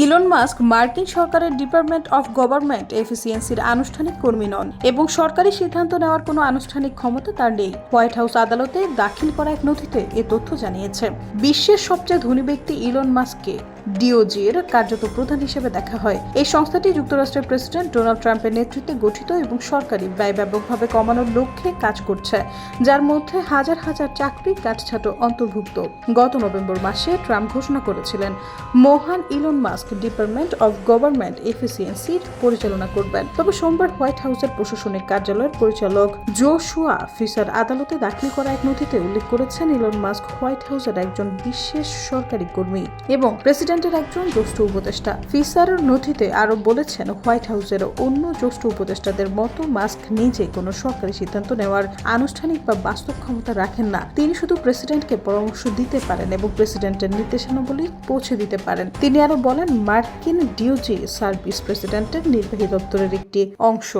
Elon Musk মার্কিন সরকারের department of government এফিসিয়েন্সির আনুষ্ঠানিক কর্মী নন এবং সরকারি সিদ্ধান্ত নেওয়ার কোনো আনুষ্ঠানিক ক্ষমতা তার নেই। হোয়াইট হাউস আদালতে দাখিল করা এক নথিতে এ তথ্য জানিয়েছে। বিশ্বের সবচেয়ে ধনী ব্যক্তি ইলন মাস্ককে ডিওজির কার্যত প্রধান হিসেবে দেখা হয়। এই সংস্থাটি যুক্তরাষ্ট্রের প্রেসিডেন্ট ডোনাল্ড ট্রাম্পের নেতৃত্বে গঠিত এবং সরকারি ব্যয় ব্যাপকভাবে কমানোর লক্ষ্যে কাজ করছে, যার মধ্যে হাজার হাজার চাকরি কাটছাটো অন্তর্ভুক্ত। গত নভেম্বর মাসে ট্রাম্প ঘোষণা করেছিলেন, মহান Elon Musk, department of government এফিসিয়েন্সির পরিচালনা করবেন। তবে সোমবার হোয়াইট হাউসের প্রশাসনিক কার্যালয়ের পরিচালক জো শুয়া ফিসার আদালতে দাখিল করা এক নথিতে উল্লেখ করেছেন, ইলন মাস্ক হোয়াইট হাউসের একজন বিশেষ সরকারি কর্মী এবং প্রেসিডেন্টের একজন জ্যেষ্ঠ উপদেষ্টা। ফিসার নথিতে আরও বলেছেন, হোয়াইট হাউসের অন্য জ্যেষ্ঠ উপদেষ্টাদের মতো মাস্ক নিজে কোনো সরকারি সিদ্ধান্ত নেওয়ার আনুষ্ঠানিক বা বাস্তব ক্ষমতা রাখেন না। তিনি শুধু প্রেসিডেন্টকে পরামর্শ দিতে পারেন এবং প্রেসিডেন্টের নির্দেশনাবলী পৌঁছে দিতে পারেন। তিনি আরও বলেন, মার্কিন ডিওজি সার্ভিস প্রেসিডেন্টের নির্বাহী দপ্তরের একটি অংশ।